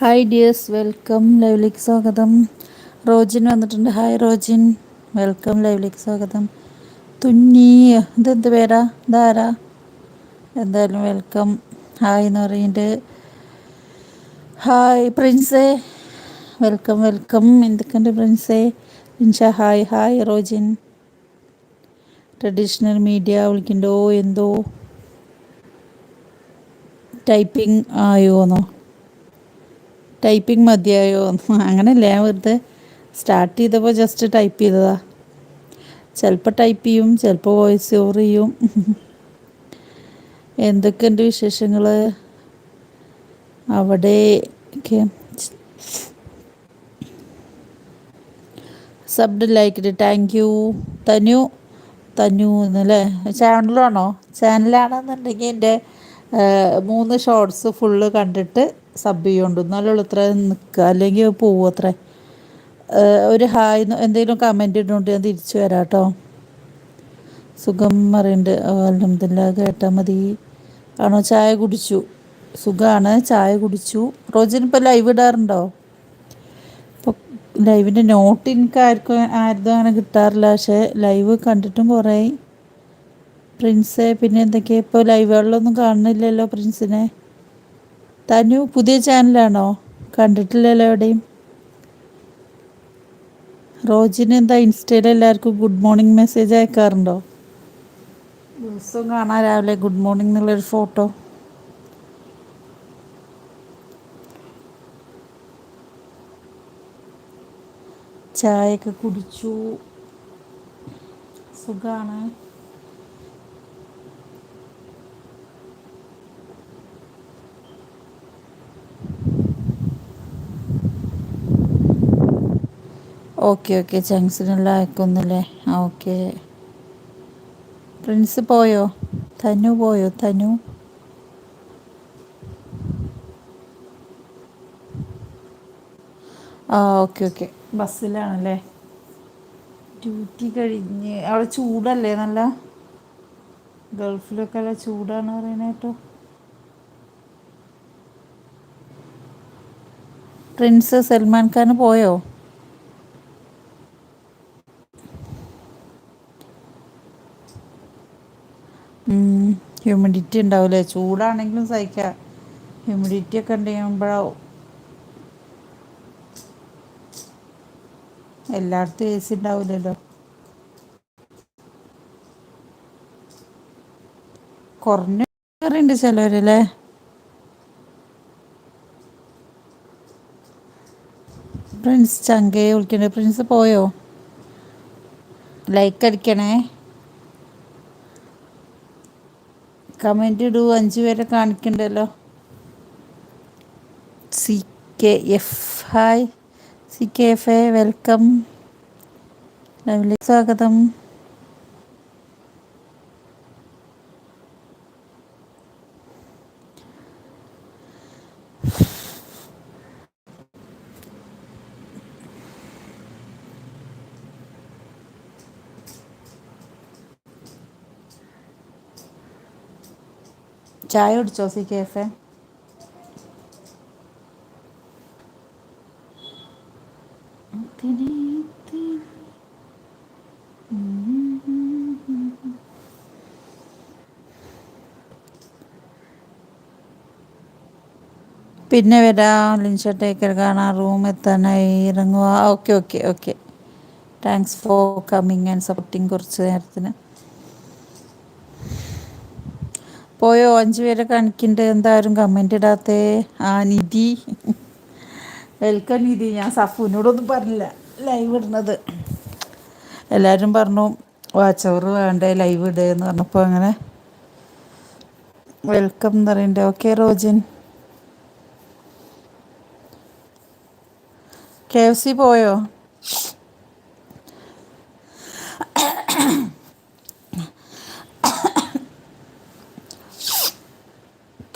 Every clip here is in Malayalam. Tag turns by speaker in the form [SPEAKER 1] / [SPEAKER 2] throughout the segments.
[SPEAKER 1] ഹായ് ഡിയേഴ്സ് വെൽക്കം ലൈവിലേക്ക് സ്വാഗതം റോജിൻ വന്നിട്ടുണ്ട്. ഹായ് റോജിൻ വെൽക്കം ലൈവിലേക്ക് സ്വാഗതം തുന്നി ഇതെന്ത് പേരാ? ഇതാരാ എന്തായാലും വെൽക്കം ഹായ് എന്ന് പറയുന്നുണ്ട്. ഹായ് പ്രിൻസേ വെൽക്കം വെൽക്കം എന്തൊക്കെയുണ്ട് പ്രിൻസേ പ്രിൻസ hi hi Rojin traditional media വിളിക്കണ്ടോ എന്തോ? ടൈപ്പിംഗ് ആയോന്നോ ടൈപ്പിംഗ് മതിയായോ? അങ്ങനെയല്ല ഞാൻ വെറുതെ സ്റ്റാർട്ട് ചെയ്തപ്പോൾ ജസ്റ്റ് ടൈപ്പ് ചെയ്തതാ. ചിലപ്പോൾ ടൈപ്പ് ചെയ്യും ചിലപ്പോൾ വോയിസ് ഓവർ ചെയ്യും. എന്തൊക്കെയുണ്ട് വിശേഷങ്ങൾ അവിടെ സബ്ഡ് like thank you Thanu Thanu എന്നല്ലേ? ചാനലാണോ ചാനലാണെന്നുണ്ടെങ്കിൽ എന്റെ മൂന്ന് ഷോർട്സ് ഫുള്ള് കണ്ടിട്ട് സബ് ചെയ്യുന്നുണ്ട്. എന്നാലും അത്ര നിൽക്കുക അല്ലെങ്കിൽ പോവും അത്ര. ഒരു ഹായ് എന്തെങ്കിലും കമന്റ് ഇടുന്നുണ്ട് ഞാൻ തിരിച്ചു വരാം കേട്ടോ സുഖം പറയുന്നുണ്ട് അലഹമില്ല കേട്ടാൽ മതി. ആണോ? ചായ കുടിച്ചു. സുഖമാണ് ചായ കുടിച്ചു. റോജിനിപ്പോൾ ലൈവ് ഇടാറുണ്ടോ? ഇപ്പോൾ ലൈവിന്റെ നോട്ട് എനിക്ക് ആർക്കും ആരും അങ്ങനെ കിട്ടാറില്ല. പക്ഷേ ലൈവ് കണ്ടിട്ടും കുറേ പ്രിൻസ് പിന്നെ എന്തൊക്കെയാണ് ഇപ്പോൾ ലൈവുകളിലൊന്നും കാണുന്നില്ലല്ലോ പ്രിൻസിനെ തനു പുതിയ ചാനലാണോ? കണ്ടിട്ടില്ലല്ലോ എവിടെയും. റോജിന് എന്താ ഇൻസ്റ്റയിൽ എല്ലാവർക്കും ഗുഡ് മോർണിംഗ് മെസ്സേജ് അയക്കാറുണ്ടോ? ദിവസവും കാണാൻ രാവിലെ ഗുഡ് മോർണിംഗ് എന്നുള്ളൊരു ഫോട്ടോ ചായയൊക്കെ കുടിച്ചു. സുഖമാണ് ഓക്കെ ഓക്കെ. ജംഗ്ഷനുള്ള അയക്കുന്നല്ലേ ആ ഓക്കെ. പ്രിൻസ് പോയോ? തനു പോയോ? തനു? ആ ഓക്കെ ഓക്കെ. ബസ്സിലാണല്ലേ? ഡ്യൂട്ടി കഴിഞ്ഞ്. അവിടെ ചൂടല്ലേ നല്ല? ഗൾഫിലൊക്കെ അല്ല ചൂടാണ് പറയുന്നത് കേട്ടോ. പ്രിൻസ് സൽമാൻ ഖാൻ പോയോ? ഹ്യൂമിഡിറ്റി ഉണ്ടാവില്ലേ ചൂടാണെങ്കിലും സഹിക്കാം. ഹ്യൂമിഡിറ്റി ഒക്കെ ഉണ്ടെങ്കിൽപ്പോഴാവും എല്ലായിടത്തും എ സി ഉണ്ടാവില്ലല്ലോ കുറഞ്ഞ കറിയുണ്ട് ചിലവരല്ലേ പ്രിൻസ് ചങ്കയെ വിളിക്കണേ പ്രിൻസ് പോയോ? ലൈക്ക് അടിക്കണേ. കമന്റ് ഇടൂ അഞ്ച് പേരെ കാണിക്കണ്ടല്ലോ. C K F hi C K F A welcome സ്വാഗതം. ചായ കുടിച്ചോ സി കെ എഫ്? പിന്നെ വരാം ലിൻഷട്ടേക്കർ കാണാം റൂം എത്താനായി ഇറങ്ങുക okay okay okay. Thanks for coming and supporting കുറച്ച് നേരത്തിന്. പോയോ? അഞ്ചു പേരെ കാണിക്കണ്ട്. എന്തായാലും കമന്റ് ഇടാത്തേ? ആ നിധി. വെൽക്കം നിധി ഞാൻ സഫുവിനോടൊന്നും പറഞ്ഞില്ല. ലൈവ് ഇടുന്നത്. എല്ലാവരും പറഞ്ഞു വാച്ച് വാച്ചവർ വേണ്ടേ? ലൈവ് ഇടുക എന്ന് പറഞ്ഞപ്പോൾ അങ്ങനെ വെൽക്കം എന്ന് പറയണ്ടേ. Okay Rojin. K F C പോയോ?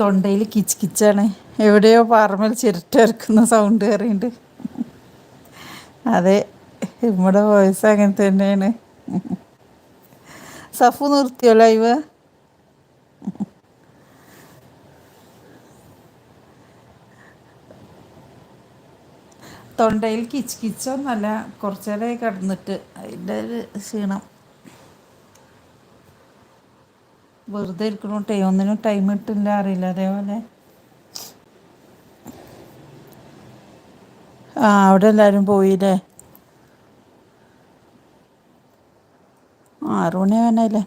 [SPEAKER 1] തൊണ്ടയിൽ കിച്ച് കിച്ചാണ്. എവിടെയോ പാറമേൽ ചിരട്ടിറക്കുന്ന സൗണ്ട് കയറിയുണ്ട് അതെ നമ്മുടെ വോയിസ് അങ്ങനെ തന്നെയാണ്. സഫു നിർത്തിയോ ലൈവ് തൊണ്ടയിൽ കിച്ച് കിച്ചൊന്നല്ല കുറച്ചേരായി കിടന്നിട്ട് അതിന്റെ ഒരു ക്ഷീണം. വെറുതെ ഇരിക്കണോട്ടെ ഒന്നിനും ടൈം കിട്ടില്ല. അറിയില്ല. അതേപോലെ. ആ അവിടെ എല്ലാവരും പോയില്ലേ? ആറുമണി വേണമല്ലേ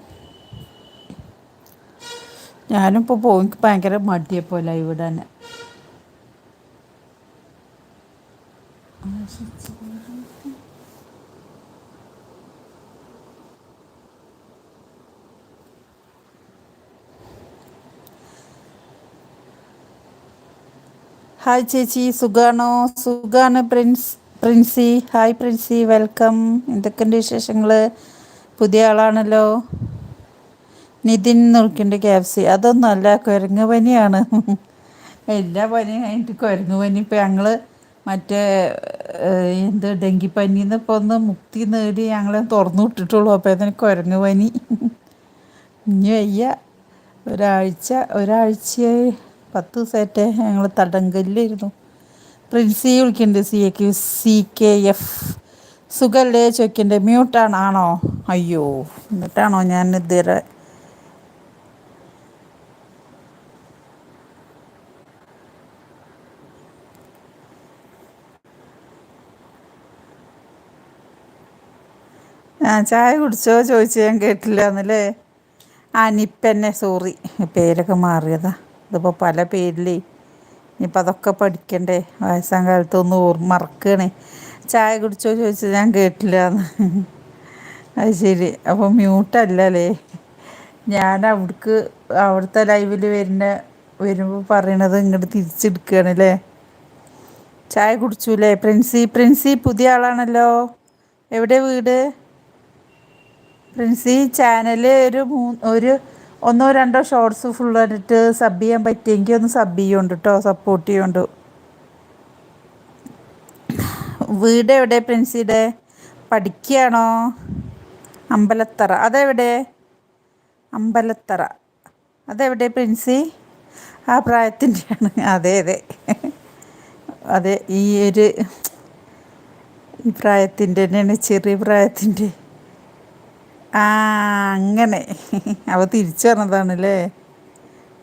[SPEAKER 1] ഞാനിപ്പോൾ പോയി. ഭയങ്കര മടിയപ്പോൾ ഇവിടെ ഇടാൻ ഹായ് ചേച്ചി. സുഖാണോ? സുഖാണ് Prince Princy. Hi Princy. Welcome എന്തൊക്കെയുണ്ട് വിശേഷങ്ങൾ പുതിയ ആളാണല്ലോ. നിതിൻ നോക്കിന്റെ ക്യാപ്സി അല്ല കുരങ്ങ് പനിയാണ്. എല്ലാ പനി കഴിഞ്ഞിട്ട് കുരങ്ങ് പനി. ഇപ്പം ഞങ്ങൾ മറ്റേ എന്ത് ഡെങ്കിപ്പനിന്ന് ഇപ്പോൾ ഒന്ന് മുക്തി നേടി ഞങ്ങളെ തുറന്നു വിട്ടിട്ടുള്ളൂ. അപ്പോൾ അതിന് കുരങ്ങ് പനി. ഇനി വയ്യ. ഒരാഴ്ച ഒരാഴ്ചയായി പത്ത് ദിവസമായിട്ട് ഞങ്ങൾ തടങ്കലിലായിരുന്നു പ്രിൻസി വിളിക്കുന്നുണ്ട് C A Q C K F സുഖല്ലേ ചോദിക്കണ്ടേ മ്യൂട്ടാണ് ആണോ അയ്യോ എന്നിട്ടാണോ ഞാൻ ഇതുവരെ? ആ ചായ കുടിച്ചോ ചോദിച്ചു ഞാൻ കേട്ടില്ല എന്നല്ലേ ആ നിപ്പന്നെ സോറി പേരൊക്കെ മാറിയതാ. ഇതിപ്പോൾ പല പേരിലേ ഇനിയിപ്പോൾ അതൊക്കെ പഠിക്കണ്ടേ? വയസ്സാം കാലത്ത് ഒന്ന് ഓർമ്മ മറക്കണേ. ചായ കുടിച്ചോ ചോദിച്ചത് ഞാൻ കേട്ടില്ല എന്ന് അത് ശരി. അപ്പോൾ മ്യൂട്ടല്ലേ ഞാൻ അവിടേക്ക് അവിടുത്തെ ലൈവിൽ വരുന്ന വരുമ്പോൾ പറയണത് ഇങ്ങോട്ട് തിരിച്ചെടുക്കുകയാണ് അല്ലേ ചായ കുടിച്ചൂലേ? പ്രിൻസി പ്രിൻസി പുതിയ ആളാണല്ലോ. എവിടെ വീട്? പ്രിൻസി ചാനൽ ഒരു മൂന്ന് ഒരു ഒന്നോ രണ്ടോ ഷോർട്സ് കണ്ടിട്ട് സബ് ചെയ്യാൻ പറ്റിയെങ്കിൽ ഒന്ന് സബ് ചെയ്യുന്നുണ്ട് കേട്ടോ സപ്പോർട്ട് ചെയ്യുന്നുണ്ട്. വീട് എവിടെ പ്രിൻസിയുടെ? പഠിക്കുകയാണോ അമ്പലത്തറ. അതെവിടെ? അമ്പലത്തറ. അതെവിടെ പ്രിൻസി? ആ പ്രായത്തിന്റെയാണ്. അതെ അതെ. അതെ ഈ ഒരു ഈ പ്രായത്തിന്റെ തന്നെയാണ് ചെറിയ പ്രായത്തിന്റെ. ആ അങ്ങനെ. അവ തിരിച്ചു പറഞ്ഞതാണല്ലേ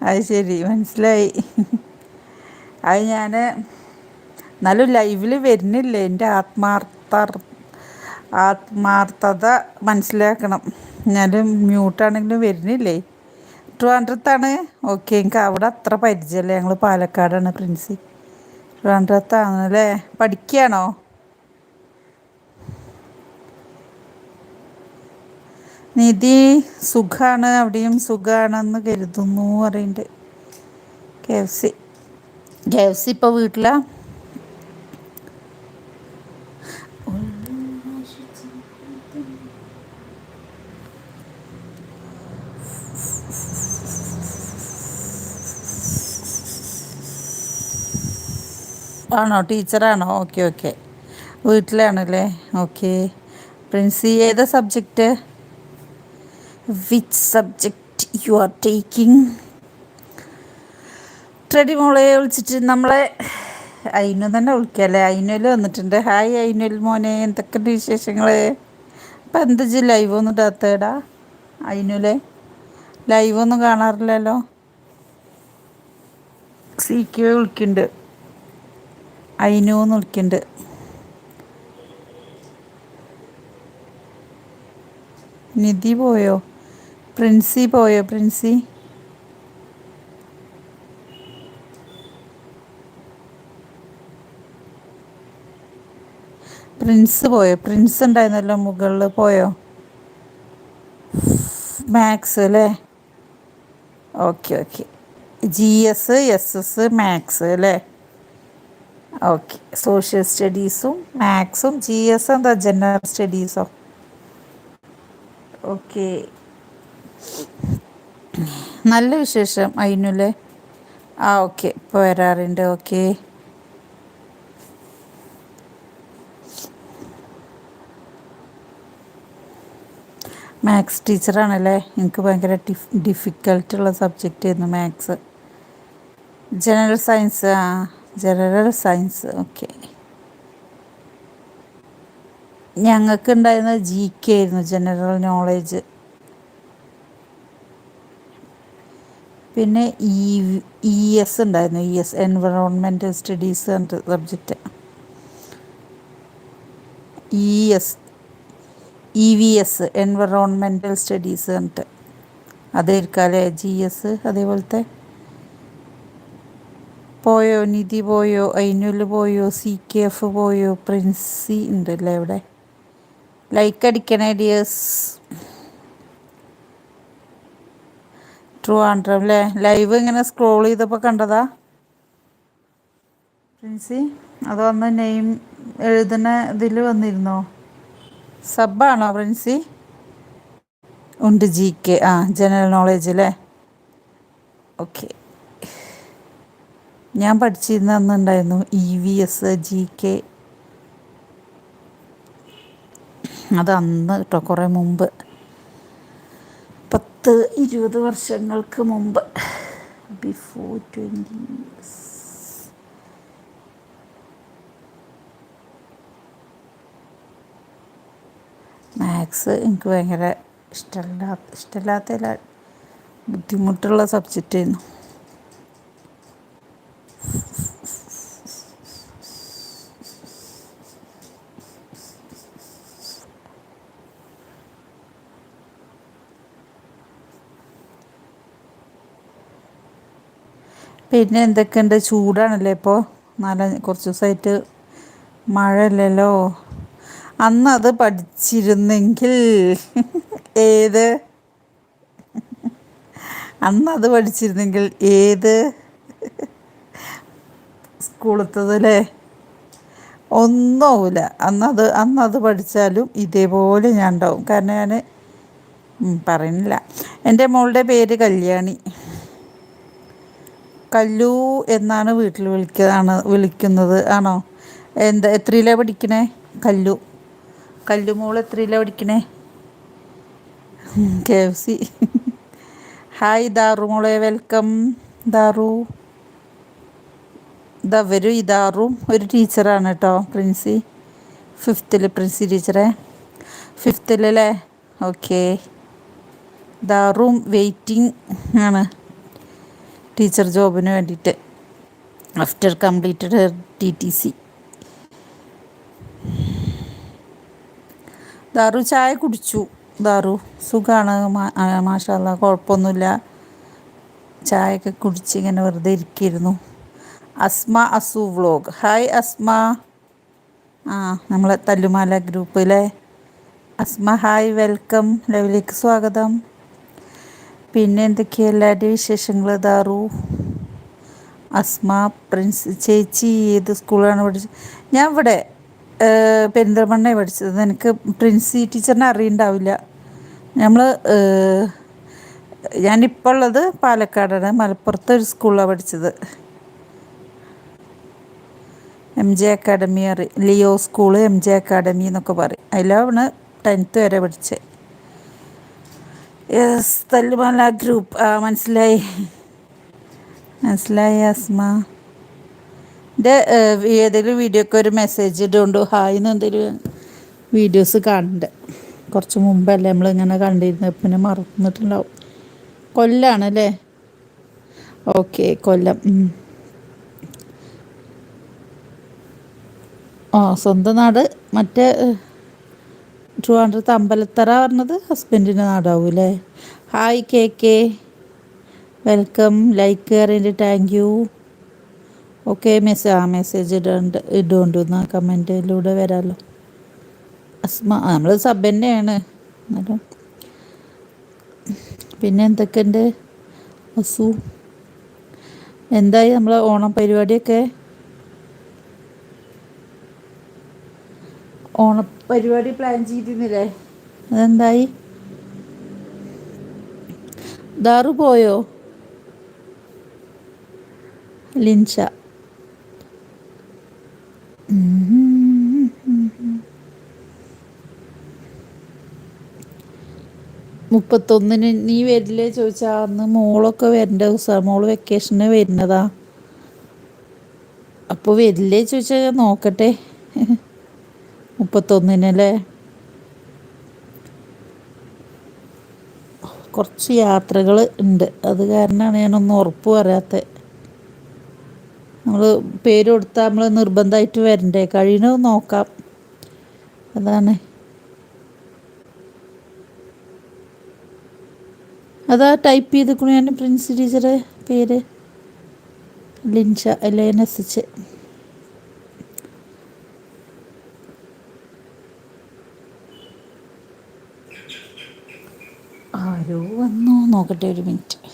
[SPEAKER 1] അത് ശരി മനസ്സിലായി. അത് ഞാൻ എന്നാലും ലൈവിൽ വരുന്നില്ലേ? എന്റെ ആത്മാർത്ഥ ആത്മാർത്ഥത മനസ്സിലാക്കണം. ഞാൻ മ്യൂട്ടാണെങ്കിലും വരുന്നില്ലേ? ട്രിവാൻഡ്രത്താണ്? ഓക്കെ എനിക്ക് അവിടെ അത്ര പരിചയമല്ലേ. ഞങ്ങൾ പാലക്കാടാണ് പ്രിൻസി. ട്രിവാൻഡ്രത്താണല്ലേ? പഠിക്കുകയാണോ? നിധി സുഖാണ് അവിടെയും സുഖാണെന്ന് കരുതുന്നു പറയുന്നുണ്ട്. K F C. K F C ഇപ്പോൾ വീട്ടിലാ? ആണോ? ടീച്ചറാണോ? Okay okay. വീട്ടിലാണല്ലേ? ഓക്കെ. പ്രിൻസി ഏതാ subject which subject you are taking ട്രെഡി മോളെ വിളിച്ചിട്ട് നമ്മളെ അയിനു തന്നെ വിളിക്കല്ലേ? അയിനുൽ വന്നിട്ടുണ്ട്. ഹായ് അയിനുൽ മോനെ. എന്തൊക്കെയുണ്ട് വിശേഷങ്ങൾ അപ്പം എന്ത് ചെയ്യും ലൈവ് ഒന്നും ഇടാത്തേടാ അയിനുലെ ലൈവ് ഒന്നും കാണാറില്ലല്ലോ? സി ക്യു വിളിക്കുന്നുണ്ട് അയിനു എന്ന് വിളിക്കുന്നുണ്ട് നിധി പോയോ? പ്രിൻസി പോയോ പ്രിൻസി? പ്രിൻസ് പോയോ? പ്രിൻസ് ഉണ്ടായിരുന്നല്ലോ മുകളിൽ പോയോ? മാക്സ് അല്ലേ? Okay okay. G S S S maths അല്ലേ? ഓക്കെ. സോഷ്യൽ സ്റ്റഡീസും മാത്സും ജി എസ് എന്താ? ജനറൽ സ്റ്റഡീസോ? ഓക്കെ. നല്ല വിശേഷം അയിനുല്ലേ ആ ഓക്കെ. ഇപ്പോൾ വരാറുണ്ട് ഓക്കെ. മാത്സ് ടീച്ചറാണല്ലേ? എനിക്ക് ഭയങ്കര ഡിഫ് ഡിഫിക്കൽട്ടുള്ള സബ്ജക്റ്റ് ആയിരുന്നു മാത്സ്. ജനറൽ സയൻസ് ആ ജനറൽ സയൻസ് ഓക്കെ. ഞങ്ങൾക്ക് ഉണ്ടായിരുന്ന ജി കെ ആയിരുന്നു ജനറൽ നോളേജ്. പിന്നെ ഇ ഇ എസ് ഉണ്ടായിരുന്നു. ഇ എസ് എൻവറോൺമെന്റൽ സ്റ്റഡീസ് എന്നൊരു subject E S E V S environmental studies എന്നിട്ട് അതേക്കാലേ ജി എസ് അതേപോലത്തെ. പോയോ? നിധി പോയോ? ഐനുൽ പോയോ? സി കെ എഫ് പോയോ? പ്രിൻസി ഉണ്ടല്ലേ ഇവിടെ ലൈക്ക് അടിക്കണേ ഡിയേഴ്സ് ട്രിവാൻഡ്രം അല്ലേ? ലൈവ് ഇങ്ങനെ സ്ക്രോൾ ചെയ്തപ്പോൾ കണ്ടതാ? പ്രിൻസി അത് വന്ന് നെയിം എഴുതുന്ന ഇതിൽ വന്നിരുന്നോ? സബാണോ പ്രിൻസി ഉണ്ട് ജി കെ ആ ജനറൽ നോളേജ് അല്ലേ ഓക്കെ ഞാൻ പഠിച്ചിരുന്ന അന്നുണ്ടായിരുന്നു E V S G K അത് അന്ന് കേട്ടോ കുറേ മുമ്പ്. പത്ത് ഇരുപത് വർഷങ്ങൾക്ക് മുമ്പ്. ബിഫോർ ട്വന്റി മാത്സ് എനിക്ക് ഭയങ്കര ഇഷ്ടമില്ലാത്ത ഇഷ്ടമില്ലാത്ത ബുദ്ധിമുട്ടുള്ള സബ്ജക്റ്റായിരുന്നു പിന്നെ എന്തൊക്കെയുണ്ട്? ചൂടാണല്ലേ ഇപ്പോൾ നല്ല കുറച്ച് ദിവസമായിട്ട് മഴയല്ലല്ലോ. അന്ന് അത് പഠിച്ചിരുന്നെങ്കിൽ ഏത്? അന്ന് അത് പഠിച്ചിരുന്നെങ്കിൽ ഏത്? സ്കൂളത്തതല്ലേ? ഒന്നുമില്ല അന്നത് അന്നത് പഠിച്ചാലും ഇതേപോലെ ഞാൻ ഉണ്ടാവും കാരണം ഞാൻ പറയുന്നില്ല. എന്റെ മോളുടെ പേര് കല്യാണി. കല്ലു എന്നാണ് വീട്ടിൽ വിളിക്കാണ് വിളിക്കുന്നത്. ആണോ? എന്താ എത്രയിലാണ് പഠിക്കണേ? കല്ലു. കല്ലു മോൾ എത്രയിലാണ് പഠിക്കണേ? K F C. Hi Daru മോളെ വെൽക്കം. ദാറു. ഇതവരും ഇതാറും ഒരു ടീച്ചറാണ് കേട്ടോ പ്രിൻസി. ഫിഫ്ത്തിൽ പ്രിൻസി ടീച്ചറെ. ഫിഫ്ത്തിലല്ലേ ഓക്കെ. ദാറും വെയിറ്റിംഗ് ആണ്. ടീച്ചർ ജോബിന് വേണ്ടിയിട്ട് after completed T T C. Daru ചായ കുടിച്ചു. ദാറു സുഖമാണ് മാഷാല്ല കുഴപ്പമൊന്നുമില്ല. ചായയൊക്കെ കുടിച്ച് ഇങ്ങനെ വെറുതെ ഇരിക്കുന്നു അസ്മ അസു വ്ലോഗ്. ഹായ് അസ്മ. ആ നമ്മളെ തല്ലുമാല ഗ്രൂപ്പിലെ അസ്മ ഹായ് വെൽക്കം. ലവിലേക്ക് സ്വാഗതം. പിന്നെ എന്തൊക്കെയാ എല്ലാവരുടെയും വിശേഷങ്ങൾ ദാറു അസ്മ പ്രിൻസ് ചേച്ചി ഏത് സ്കൂളാണ് പഠിച്ചത് ഞാൻ ഇവിടെ പെരിന്തൽമണ്ണയെ പഠിച്ചത്. എനിക്ക് പ്രിൻസി ടീച്ചറിനെ അറിയണ്ടാവില്ല. നമ്മൾ ഞാനിപ്പോൾ ഉള്ളത് പാലക്കാടാണ്. മലപ്പുറത്തൊരു സ്കൂളിലാണ് പഠിച്ചത്. എം ജെ അക്കാഡമി അറി ലിയോ സ്കൂൾ എം ജെ അക്കാഡമി എന്നൊക്കെ പറയും. അതിലാണ് ടെൻത്ത് വരെ പഠിച്ചത് യെസ് തല്ലുമാല ഗ്രൂപ്പ് മനസ്സിലായി. മനസ്സിലായി അസ്മ എന്റെ ഏതെങ്കിലും വീഡിയോക്ക് ഒരു മെസ്സേജ് ഇടുകൊണ്ട് ഹായ് എന്ന് എന്തെങ്കിലും വീഡിയോസ് കാണുന്നുണ്ട്. കുറച്ച് മുമ്പല്ലേ നമ്മളിങ്ങനെ കണ്ടിരുന്നത് പിന്നെ മറന്നിട്ടുണ്ടാവും. കൊല്ലാണ് അല്ലേ? ഓക്കെ കൊല്ലം. ആ സ്വന്തം നാട്. മറ്റേ ട്രിവാൻഡ്രത്ത് അമ്പലത്തറ പറഞ്ഞത് ഹസ്ബൻഡിന്റെ അല്ലേ hi K K welcome like കയറിന്റെ thank you okay message ആ മെസ്സേജ് ഇടണ്ട് ഇടുകൊണ്ടുവന്ന കമന്റിലൂടെ വരാമല്ലോ അസ്മ നമ്മൾ സബ് തന്നെയാണ്. എന്നാലും. പിന്നെ എന്തൊക്കെയുണ്ട്? അസു. എന്തായി നമ്മളെ ഓണം പരിപാടിയൊക്കെ? ഓണപ്പരിപാടി പ്ലാൻ ചെയ്തിരുന്നില്ലേ? അതെന്തായി? ദാറു പോയോ? ലിൻഷ. മുപ്പത്തൊന്നിന് നീ വരില്ലേ ചോദിച്ചാൽ അന്ന് മോളൊക്കെ വരേണ്ട ദിവസമാണ് മോൾ വെക്കേഷന് വരുന്നതാ. അപ്പോൾ വരില്ലേ ചോദിച്ചാൽ ഞാൻ നോക്കട്ടെ. മുപ്പത്തൊന്നിനല്ലേ? കുറച്ച് യാത്രകൾ ഉണ്ട്. അത് കാരണമാണ് ഞാനൊന്നും ഉറപ്പ് പറയാത്തത് നമ്മൾ പേര് കൊടുത്താൽ നമ്മൾ നിർബന്ധമായിട്ട് വരണ്ടേ? കഴിയണത് നോക്കാം. അതാണ്. അതാ ടൈപ്പ് ചെയ്തിക്കണു ഞാൻ പ്രിൻസ് ടീച്ചറെ പേര്. ലിൻഷ അല്ലേ എൻ എസ് എച്ച് ആരോ വന്നു നോക്കട്ടെ ഒരു മിനിറ്റ്.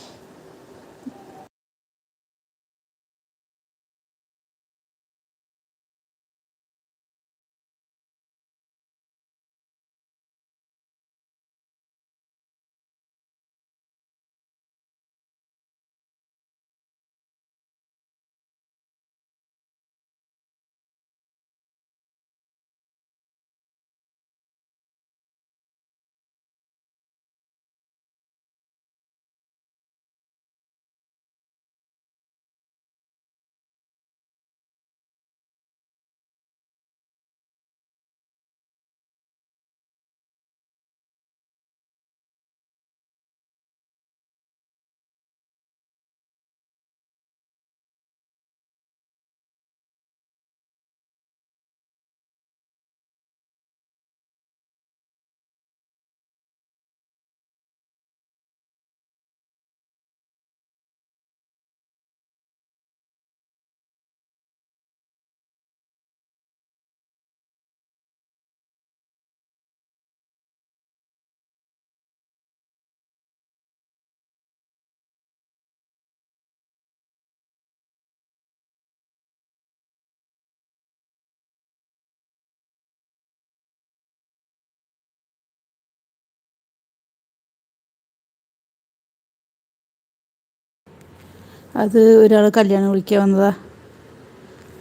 [SPEAKER 1] അത് ഒരാൾ കല്യാണം വിളിക്കാൻ വന്നതാ.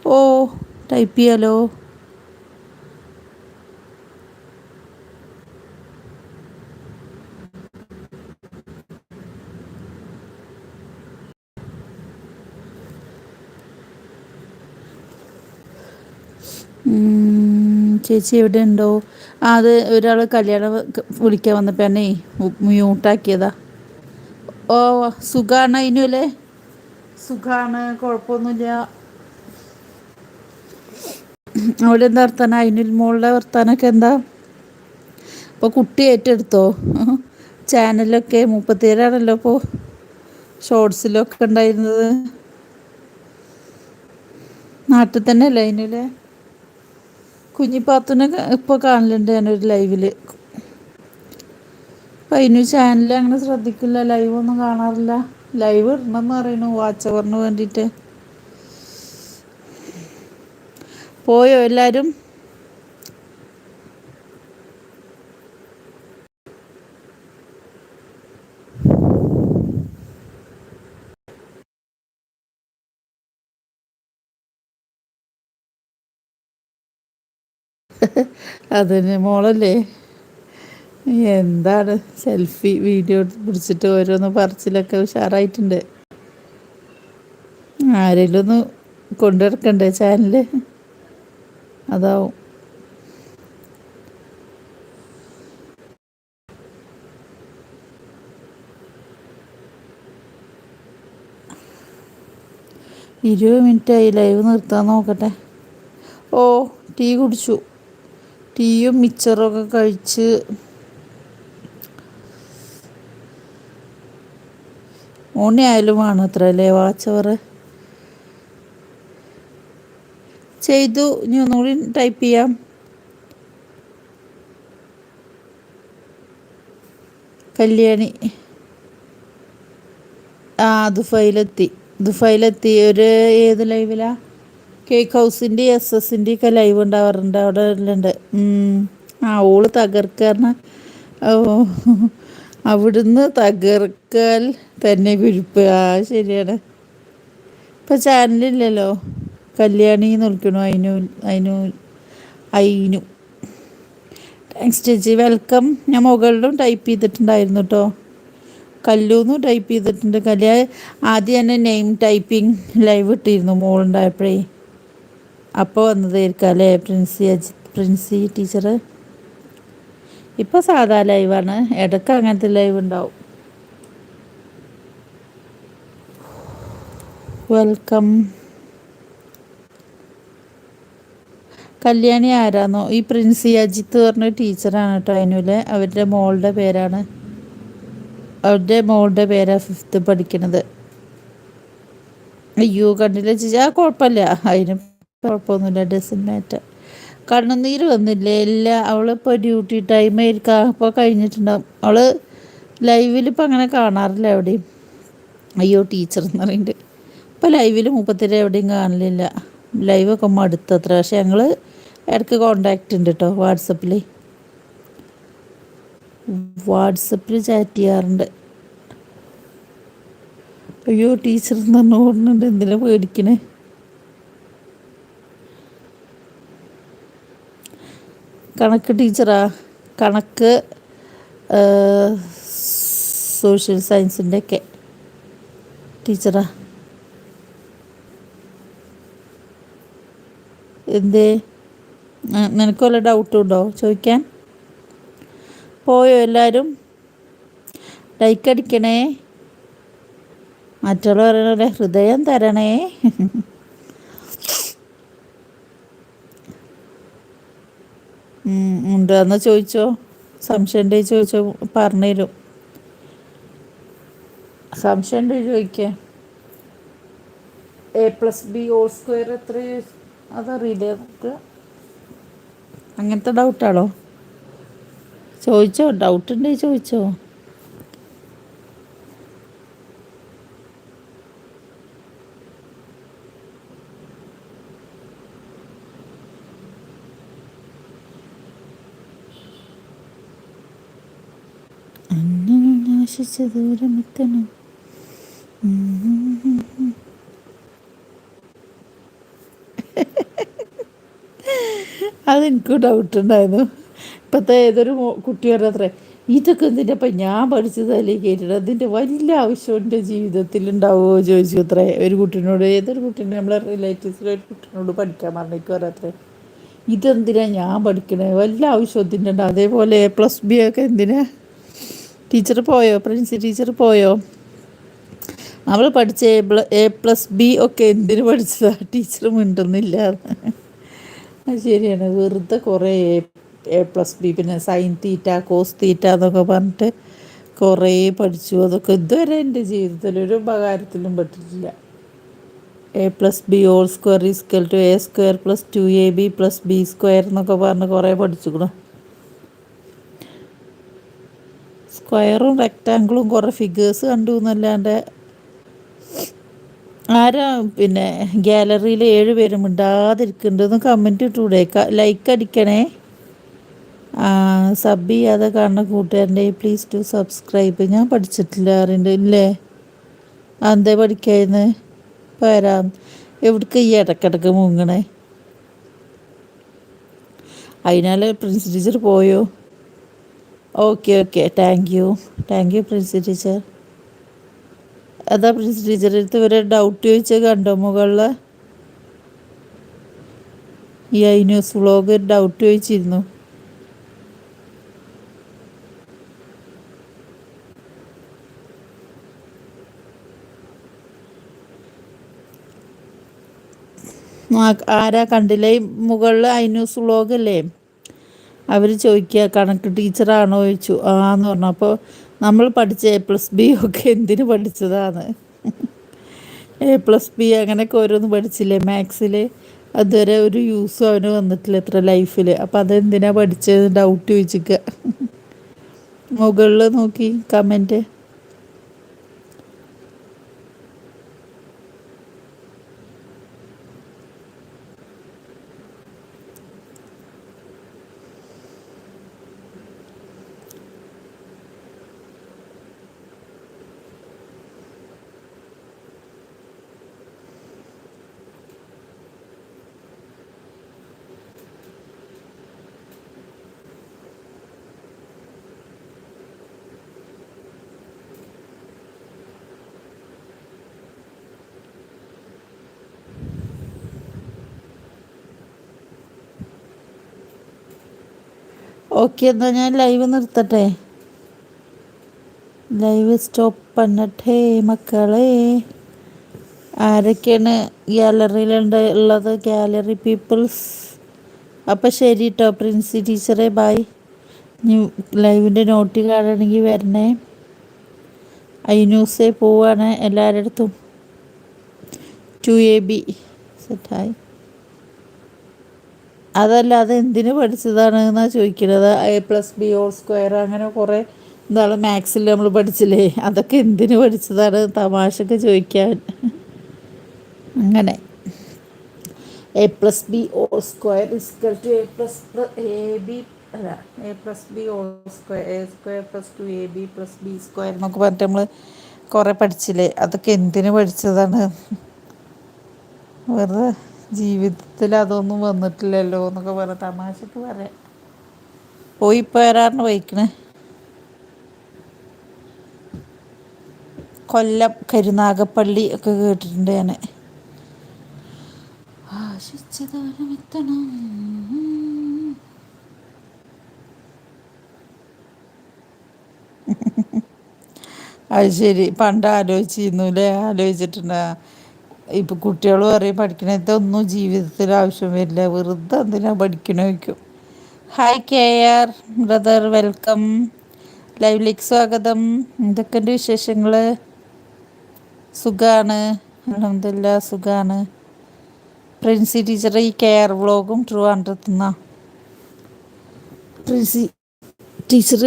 [SPEAKER 1] ഓ ടൈപ്പ് ചെയ്യാലോ. ചേച്ചി എവിടെ ഉണ്ടോ? അത് ഒരാൾ കല്യാണം വിളിക്കാൻ വന്നപ്പോൾ എന്നെ മ്യൂട്ടാക്കിയതാ ഓ സുഖമാണ് അതിനുമല്ലേ സുഖമാണ് കുഴപ്പമൊന്നുമില്ല അവിടെ എന്താ വർത്താനം? അതിനിൽ മോളുടെ വർത്താനൊക്കെ എന്താ? ഇപ്പോൾ കുട്ടി ഏറ്റെടുത്തോ? ചാനലൊക്കെ മുപ്പത്തേഴാണല്ലോ ഇപ്പോൾ ഷോർട്സിലൊക്കെ ഉണ്ടായിരുന്നത്. നാട്ടിൽ തന്നെ അല്ലേ അതിനല്ലേ കുഞ്ഞിപ്പാത്തുനെ ഇപ്പോൾ കാണലുണ്ട് ഞാനൊരു ലൈവിൽ അപ്പം അതിന് ചാനൽ അങ്ങനെ ശ്രദ്ധിക്കില്ല ലൈവ് ഒന്നും കാണാറില്ല. ലൈവ് ഇടണമെന്ന് പറയണു വാച്ച് അവറിന് വേണ്ടിയിട്ട്. പോയോ എല്ലാവരും അതിന് മോളല്ലേ? എന്താണ് സെൽഫി വീഡിയോ പിടിച്ചിട്ട് ഓരോന്ന് പറച്ചിലൊക്കെ ഉഷാറായിട്ടുണ്ട്. ആരെങ്കിലും ഒന്ന് കൊണ്ടുനടക്കണ്ടേ ചാനൽ? അതാവും. ഇരുപത് മിനിറ്റായി ലൈവ് നിർത്താൻ നോക്കട്ടെ. ഓ ടീ കുടിച്ചു. ടീയും മിച്ചറൊക്കെ കഴിച്ച് ഉണ്ണി ആയാലും വേണം അത്ര അല്ലേ വാച്ചവറ് ചെയ്തു. ഇനി ഒന്നുകൂടി ടൈപ്പ് ചെയ്യാം. കല്യാണി. ആ ദുഫൈലെത്തി ദുഫൈലെത്തി ഒരു ഏത് ലൈവിലാ? കേക്ക് ഹൗസിന്റെ എസ് എസിന്റെ ഒക്കെ ലൈവ് ഉണ്ടാവാറുണ്ട്. അവിടെ ഉണ്ട് ആ ഓൾ തകർക്കാറിന് അവിടുന്ന് തകർക്കാൽ തന്നെ വിഴുപ്പ്. ആ ശരിയാണ്. ഇപ്പം ചാനലില്ലല്ലോ. കല്യാണി നോക്കണു അതിനു അതിനു അയിനു താങ്ക്സ് ചേച്ചി. വെൽക്കം ഞാൻ മുകളിലും ടൈപ്പ് ചെയ്തിട്ടുണ്ടായിരുന്നു കേട്ടോ കല്ലൂന്നും ടൈപ്പ് ചെയ്തിട്ടുണ്ട്. കല്യാ ആദ്യം തന്നെ നെയിം ടൈപ്പിംഗ് ലൈവ് ഇട്ടിരുന്നു മോളുണ്ടായപ്പോഴേ അപ്പോൾ വന്നതായിരിക്കാം അല്ലേ? പ്രിൻസി അജിത് പ്രിൻസി ടീച്ചർ ഇപ്പോൾ സാധാ ലൈവാണ് ഇടയ്ക്ക് അങ്ങനത്തെ ലൈവ് ഉണ്ടാവും. വെൽക്കം കല്യാണി ആരാന്നോ? ഈ പ്രിൻസി അജിത്ത് പറഞ്ഞ ടീച്ചറാണ് കേട്ടോ അതിനുള്ളിൽ. അവരുടെ മോളുടെ പേരാണ്. അവരുടെ മോളുടെ പേരാണ് ഫിഫ്ത്ത് പഠിക്കണത്. അയ്യോ കണ്ടില്ല ചേച്ചി ആ കുഴപ്പമില്ല. അതിന് കുഴപ്പമൊന്നുമില്ല. ഡസൻ മാറ്റർ കണ്ണുനീര് വന്നില്ലേ? ഇല്ല അവളിപ്പോൾ ഡ്യൂട്ടി ടൈം ആയിരിക്കാം. അപ്പോൾ കഴിഞ്ഞിട്ടുണ്ടാവും. അവൾ ലൈവിൽ ഇപ്പം അങ്ങനെ കാണാറില്ല എവിടെയും. അയ്യോ ടീച്ചർ എന്ന് പറയുന്നുണ്ട്. ഇപ്പോൾ ലൈവിൽ മുപ്പത്തിര എവിടെയും കാണലില്ല ലൈവൊക്കെ മടുത്തത്ര പക്ഷെ ഞങ്ങൾ ഇടയ്ക്ക് കോണ്ടാക്റ്റ് ഉണ്ട് കേട്ടോ വാട്സപ്പിൽ വാട്സപ്പിൽ ചാറ്റ് ചെയ്യാറുണ്ട്. അയ്യോ ടീച്ചർ എന്ന് പറഞ്ഞു ഓടുന്നുണ്ട്. എന്തിനാണ് പേടിക്കണേ? കണക്ക് ടീച്ചറാ. കണക്ക് സോഷ്യൽ സയൻസിന്റെ ഒക്കെ ടീച്ചറാ. എന്തേ? നിനക്ക് വല്ല ഡൗട്ടും ഉണ്ടോ? ചോദിക്കാൻ. പോയോ എല്ലാവരും ലൈക്ക് അടിക്കണേ. മറ്റുള്ളവരുടെ ഹൃദയം തരണേ. ഉണ്ട് എന്നാൽ ചോദിച്ചോ? സംശയം ഉണ്ടെങ്കിൽ ചോദിച്ചോ? പറഞ്ഞുതരും സംശയം ഉണ്ടെങ്കിൽ ചോദിക്കേ. A plus B whole square എത്ര അതറിയില്ലേ നമുക്ക്? അങ്ങനത്തെ ഡൗട്ടാണോ ചോദിച്ചോ? ഡൗട്ട് ഉണ്ടെങ്കിൽ ചോദിച്ചോ? അന്വേഷിച്ച ദൂരം എത്തണം അതെനിക്ക് ഡൗട്ട് ഉണ്ടായിരുന്നു. ഇപ്പോഴത്തെ ഏതൊരു കുട്ടി അത്ര ഇതൊക്കെ എന്തിന്റെ ഞാൻ പഠിച്ചതല്ലേ കേട്ടിട്ട്? അതിന്റെ വലിയ ആവശ്യം എന്റെ ജീവിതത്തിൽ ഉണ്ടാവുമോ ചോദിച്ചു അത്രേ. ഒരു കുട്ടീനോട് ഏതൊരു കുട്ടീനെ നമ്മളെ റിലേറ്റീവ്സിലെ ഒരു കുട്ടീനോട് പഠിക്കാൻ പറഞ്ഞേക്ക് പറയാത്രേ ഇതെന്തിനാ ഞാൻ പഠിക്കണേ? വല്ല ആവശ്യത്തിന്റെ ഉണ്ട് അതേപോലെ എ പ്ലസ് ബി ഒക്കെ എന്തിനാ? ടീച്ചർ പോയോ? പ്രിൻസി ടീച്ചർ പോയോ? അവൾ പഠിച്ച എ പ്ല എ പ്ലസ് ബി ഒക്കെ എന്തിനു പഠിച്ചതാ? ടീച്ചർ മിണ്ടുന്നില്ല. ശരിയാണ്. വെറുതെ കുറേ എ പ്ലസ് ബി പിന്നെ സൈൻ തീറ്റ കോസ് തീറ്റ എന്നൊക്കെ പറഞ്ഞിട്ട് കുറേ പഠിച്ചു. അതൊക്കെ ഇതുവരെ എന്റെ ജീവിതത്തിൽ ഒരു ഉപകാരത്തിലും പെട്ടിട്ടില്ല. A plus B whole square equal to A square plus two A B plus B square എന്നൊക്കെ പറഞ്ഞ് കുറേ പഠിച്ചുക്കണം സ്ക്വയറും റെക്റ്റാങ്കിളും കുറേ ഫിഗേഴ്സ് കണ്ടു എന്നല്ലാണ്ട്. ആരാ പിന്നെ ഗാലറിയിൽ ഏഴ് പേരും മിണ്ടാതിരിക്കുന്നുണ്ടെന്ന് കമന്റ് ഇട്ടൂടെ? ലൈക്ക് അടിക്കണേ. സബ് ചെയ്യാതെ കാണുന്ന കൂട്ടുകാരന്റെ പ്ലീസ് ടു സബ്സ്ക്രൈബ് ഞാൻ പഠിച്ചിട്ടില്ല അറിയണ്ട ഇല്ലേ? അന്തേ പഠിക്കായിരുന്നു? പേരാ എവിടേക്ക് ഈ ഇടക്കിടക്ക് മുങ്ങണേ? അതിനാൽ പ്രിൻസ് ടീച്ചർ പോയോ? Okay okay thank you thank you Princy teacher അതാ പ്രിൻസി ടീച്ചർ അടുത്ത് ഇവരെ ഡൗട്ട് ചോദിച്ചത് കണ്ടോ മുകളിൽ ഈ ഐ ന്യൂസ് വ്ളോഗ് ഡൗട്ട് ചോദിച്ചിരുന്നു ആരാ കണ്ടില്ലേ? മുകളിൽ ഐ ന്യൂസ് വ്ളോഗല്ലേ അവർ ചോദിക്കുക കണക്ക് ടീച്ചറാണോ? ചോദിച്ചു. ആ എന്ന് പറഞ്ഞു. അപ്പോൾ നമ്മൾ പഠിച്ച എ പ്ലസ് ബി ഒക്കെ എന്തിനു പഠിച്ചതാണ്? എ പ്ലസ് ബി അങ്ങനെയൊക്കെ ഓരോന്ന് പഠിച്ചില്ലേ? മാത്സിൽ അതുവരെ ഒരു യൂസും അവന് വന്നിട്ടില്ല എത്ര ലൈഫിൽ അപ്പോൾ അതെന്തിനാണ് പഠിച്ചത്? ഡൗട്ട് ചോദിച്ചിക്കുക. മുകളിൽ നോക്കി കമന്റ് ഓക്കെ എന്നാൽ ഞാൻ ലൈവ് നിർത്തട്ടെ? ലൈവ് സ്റ്റോപ്പ് പണ്ണട്ടെ മക്കളെ. ആരൊക്കെയാണ് ഗ്യാലറിയിലുണ്ട് ഉള്ളത്? ഗ്യാലറി പീപ്പിൾസ് അപ്പം ശരി കേട്ടോ പ്രിൻസി ടീച്ചറെ ബായ് ഇനി ലൈവിന്റെ നോട്ടി കാണണമെങ്കിൽ വരണേ. ഐ ന്യൂസേ പോവാണ് എല്ലാവരുടെ അടുത്തും ടു എ ബി സെറ്റായി അതല്ല അത് എന്തിനു പഠിച്ചതാണ് എന്നാണ് ചോദിക്കുന്നത്? A plus B whole square അങ്ങനെ കുറേ എന്താണ് മാത്സിൽ നമ്മൾ പഠിച്ചില്ലേ? അതൊക്കെ എന്തിനു പഠിച്ചതാണ്? തമാശക്ക് ചോദിക്കാൻ. അങ്ങനെ. A plus B whole square equal to A plus A B അല്ല A plus B whole square A square plus two A B plus B square എന്നൊക്കെ പറഞ്ഞിട്ട് നമ്മൾ കുറേ പഠിച്ചില്ലേ? അതൊക്കെ എന്തിനു പഠിച്ചതാണ്? വെറുതെ ജീവിതത്തിൽ അതൊന്നും വന്നിട്ടില്ലല്ലോ എന്നൊക്കെ പറയാം തമാശക്ക് പറയാം പോയി പോരാറിന് വഹിക്കണേ കൊല്ലം കരുനാഗപ്പള്ളി ഒക്കെ കേട്ടിട്ടുണ്ട് ആശിച്ചതാനമെത്തണം അത് ശരി. പണ്ട് ആലോചിച്ചിരുന്നു അല്ലേ ആലോചിച്ചിട്ടുണ്ട്? ഇപ്പം കുട്ടികൾ പറയും പഠിക്കണത്തെ ഒന്നും ജീവിതത്തിൽ ആവശ്യം വരില്ല. വെറുതെ എന്തിനാ പഠിക്കണ വയ്ക്കും hi K R brother welcome ലൈവിലേക്ക് സ്വാഗതം. എന്തൊക്കെയുണ്ട് വിശേഷങ്ങൾ സുഖമാണ് അലഹമില്ല സുഖമാണ് പ്രിൻസി ടീച്ചറെ ഈ കെയർ വ്ളോഗും ട്രൂ നിന്നാണ് പ്രിൻസി ടീച്ചർ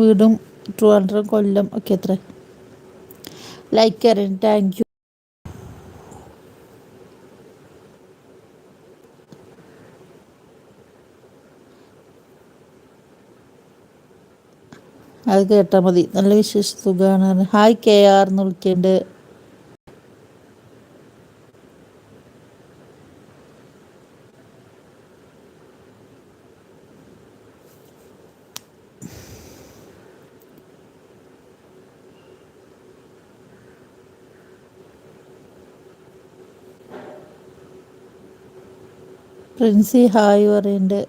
[SPEAKER 1] വീടും ട്രൂ ട്രിവാൻഡ്രം കൊല്ലം ഒക്കെ അത്ര. ലൈക്ക് അറിയാൻ താങ്ക് യു അത് കേട്ടാൽ മതി. നല്ല വിശേഷ സുഖമാണ് ഹായ് കെ ആർ എന്ന് വിളിക്കേണ്ടത് പ്രിൻസി ഹായ് പറയുന്നുണ്ട്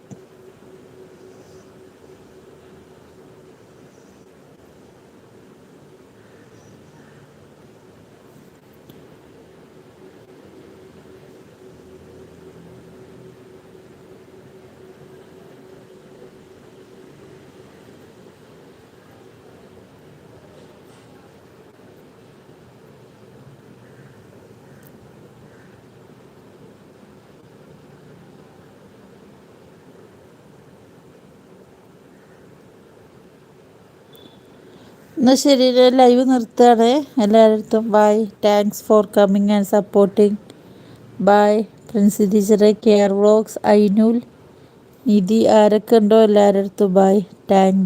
[SPEAKER 1] എന്നാൽ ശരി ലൈവ് നിർത്തുകയാണ്. എല്ലായിടത്തും bye thanks for coming and supporting bye Princy ടീച്ചറെ കെയർ വ്ളോഗ്സ് ഐനൂൽ നിധി ആരൊക്കെ ഉണ്ടോ? എല്ലാവരുടെ അടുത്തും ബായ് താങ്ക്